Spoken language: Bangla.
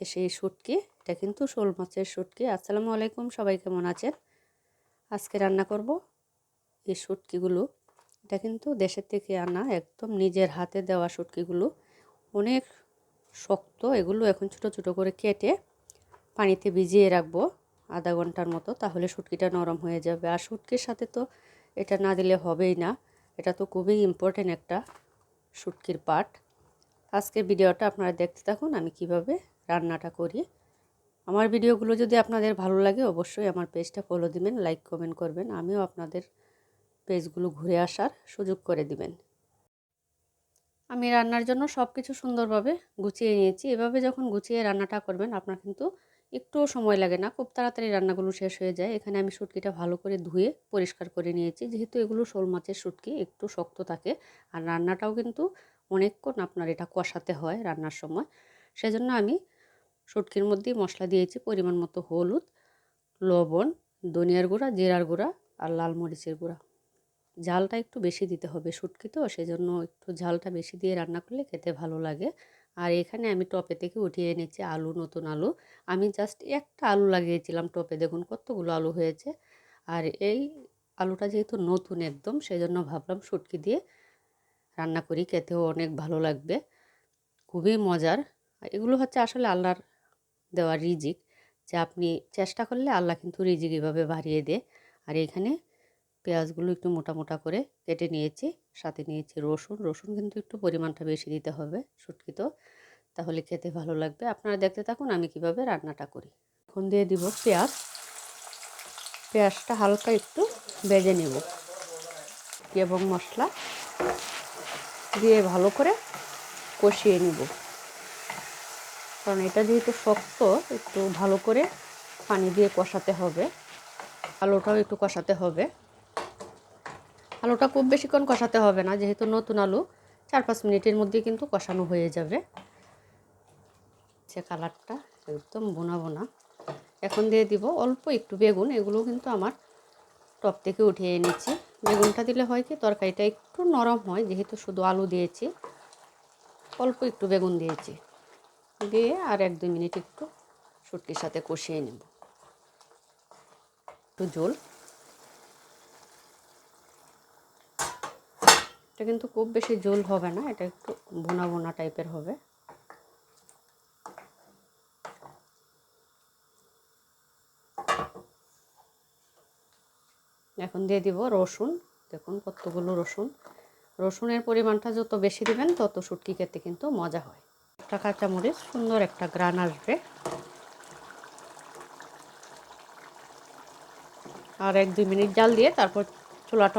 সেই শুটকি, এটা কিন্তু শোল মাছের শুটকি। আসসালামু আলাইকুম, সবাই কেমন আছেন? আজকে রান্না করব এই শুটকিগুলো। এটা কিন্তু দেশের থেকে আনা, একদম নিজের হাতে দেওয়া শুটকিগুলো। অনেক শক্ত, এগুলো এখন ছোট ছোট করে কেটে পানিতে ভিজিয়ে রাখব আধা ঘণ্টার মতো, তাহলে শুটকিটা নরম হয়ে যাবে। আর শুটকির সাথে তো এটা না দিলে হবেই না, এটা তো খুবই ইম্পর্টেন্ট একটা শুটকির পার্ট আজকের ভিডিওটা আপনারা দেখতে থাকুন, আমি কীভাবে রান্নাটা করি। আমার ভিডিওগুলো যদি আপনাদের ভালো লাগে অবশ্যই আমার পেজটা ফলো দিবেন লাইক কমেন্ট করবেন। আমিও আপনাদের পেজগুলো ঘুরে আসার সুযোগ করে দিবেন। আমি রান্নার জন্য সব কিছু সুন্দরভাবে গুছিয়ে নিয়েছি। এভাবে যখন গুছিয়ে রান্নাটা করবেন, আপনার কিন্তু একটুও সময় লাগে না। খুব তাড়াতাড়ি রান্নাগুলো শেষ হয়ে যায়। এখানে আমি শুটকিটা ভালো করে ধুয়ে পরিষ্কার করে নিয়েছি। যেহেতু এগুলো শোল মাছের শুটকি, একটু শক্ত থাকে। আর রান্নাটাও কিন্তু অনেকক্ষণ আপনার এটা কষাতে হয় রান্নার সময়। সেজন্য আমি শুটকির মধ্যেই মশলা দিয়েছি, পরিমাণ মতো হলুদ, লবণ, ধনিয়ার গুঁড়া, জিরার গুঁড়া আর লাল মরিচের গুঁড়া। ঝালটা একটু বেশি দিতে হবে শুটকি তো, সেজন্য একটু ঝালটা বেশি দিয়ে রান্না করলে খেতে ভালো লাগে। আর এখানে আমি টপে থেকে উঠিয়ে এনেছি আলু, নতুন আলু। আমি জাস্ট একটা আলু লাগিয়েছিলাম টপে, দেখুন কতগুলো আলু হয়েছে। আর এই আলুটা যেহেতু নতুন একদম, সেজন্য ভাবলাম শুটকি দিয়ে রান্না করি, খেতেও অনেক ভালো লাগবে। খুবই মজার। এগুলো হচ্ছে আসলে আল্লাহর দেওয়া রিজিক। যে আপনি চেষ্টা করলে আল্লাহ কিন্তু রিজিক এভাবে বাড়িয়ে দেয়। আর এখানে পেঁয়াজগুলো একটু মোটা মোটা করে কেটে নিয়েছি, সাথে নিয়েছি রসুন। রসুন কিন্তু একটু পরিমাণটা বেশি দিতে হবে শুটকি তো তাহলে খেতে ভালো লাগবে। আপনারা দেখতে থাকুন আমি কীভাবে রান্নাটা করি। এখন দিয়ে দিব পেঁয়াজ। পেঁয়াজটা হালকা একটু বেজে নেব। এবং মশলা দিয়ে ভালো করে কষিয়ে নিব। কারণ এটা যেহেতু শক্ত, একটু ভালো করে পানি দিয়ে কষাতে হবে। আলুটাও একটু কষাতে হবে। আলুটা খুব বেশিক্ষণ কষাতে হবে না, যেহেতু নতুন আলু চার পাঁচ মিনিটের মধ্যে কিন্তু কষানো হয়ে যাবে। যে কালারটা একদম বোনা বোনা। এখন দিয়ে দিব অল্প একটু বেগুন, এগুলো কিন্তু আমার টপ থেকে উঠিয়ে এনেছি। বেগুনটা দিলে হয় কি, তরকারিটা একটু নরম হয়, যেহেতু শুধু আলু দিয়েছি, অল্প একটু বেগুন দিয়েছি। দিয়ে আর এক দুই মিনিট একটু শুটকির সাথে কষিয়ে নেব। একটু জল। এটা কিন্তু খুব বেশি জল হবে না, এটা একটু বোনা বোনা টাইপের হবে। এখন দিয়ে দিব রসুন। দেখুন কতগুলো রসুন। রসুনের পরিমাণটা যত বেশি দিবেন, তত শুটকি খেতে কিন্তু মজা হয়। একটা কাঁচামরিচ সুন্দর একটা গ্রান আসবে। আর এক দুই মিনিট জাল দিয়ে তারপর চুলাটা